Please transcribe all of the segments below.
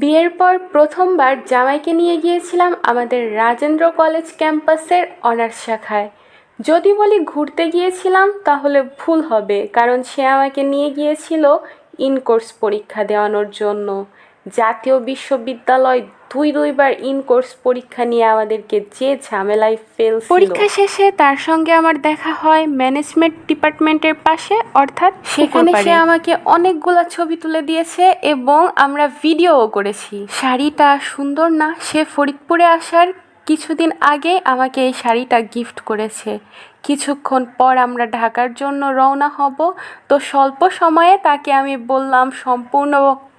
বিয়ের পর প্রথমবার জামাইকে নিয়ে গিয়েছিলাম আমাদের রাজেন্দ্র কলেজ ক্যাম্পাসের অনার্স শাখায়। যদি বলি ঘুরতে গিয়েছিলাম, তাহলে ভুল হবে, কারণ সে আমাকে নিয়ে গিয়েছিল ইন কোর্স পরীক্ষা দেওয়ানোর জন্য। জাতীয় বিশ্ববিদ্যালয় দুই দুইবার ইন কোর্স পরীক্ষা নিয়ে আমাদেরকে যে ঝামেলায় ফেল পরীক্ষা শেষে তার সঙ্গে আমার দেখা হয় ম্যানেজমেন্ট ডিপার্টমেন্টের পাশে অর্থাৎ সেখানে সে আমাকে অনেকগুলা ছবি তুলে দিয়েছে এবং আমরা ভিডিওও করেছি। শাড়িটা সুন্দর না সে ফরিদপুরে আসার কিছুদিন আগে আমাকে এই শাড়িটা গিফট করেছে। কিছুক্ষণ পর আমরা ঢাকার জন্য রওনা হব। তো স্বল্প সময়ে তাকে আমি বললাম, সম্পূর্ণ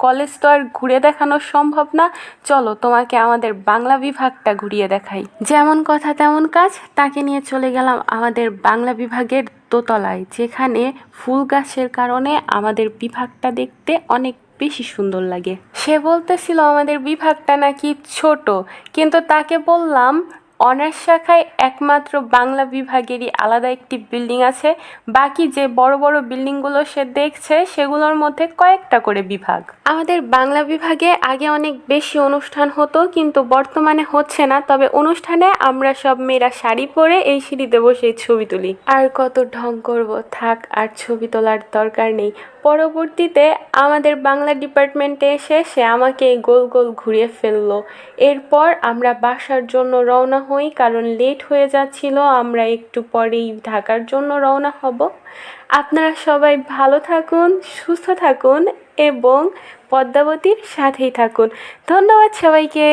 কলেজ তো আর ঘুরে দেখানো সম্ভব না। চলো তোমাকে আমাদের বাংলা বিভাগটা ঘুরিয়ে দেখাই। যেমন কথা তেমন কাজ, তাকে নিয়ে চলে গেলাম আমাদের বাংলা বিভাগের দোতলায়, যেখানে ফুল গাছের কারণে আমাদের বিভাগটা দেখতে অনেক বেশি সুন্দর লাগে। সে বলতেছিল আমাদের বিভাগটা নাকি ছোট কিন্তু তাকে বললাম অনার্স শাখায় একমাত্র বাংলা বিভাগেরই আলাদা একটি বিল্ডিং আছে। বাকি যে বড় বড় বিল্ডিংগুলো সে দেখছে, সেগুলোর মধ্যে কয়েকটা করে বিভাগ। আমাদের বাংলা বিভাগে আগে অনেক বেশি অনুষ্ঠান হতো, কিন্তু বর্তমানে হচ্ছে না। তবে অনুষ্ঠানে আমরা সব মেয়েরা শাড়ি পরে এই সিঁড়িতে বসে ছবি তুলি। আর কত ঢং করব, থাক, আর ছবি তোলার দরকার নেই। পরবর্তীতে আমাদের বাংলা ডিপার্টমেন্টে এসে সে আমাকে গোল গোল ঘুরিয়ে ফেলল। এরপর আমরা বাসার জন্য রওনা হই, কারণ লেট হয়ে যাচ্ছিল, আমরা একটু পরেই ঢাকার জন্য রওনা হব। আপনারা সবাই ভালো থাকুন, সুস্থ থাকুন এবং পদ্মাবতীর সাথেই থাকুন। ধন্যবাদ সবাইকে।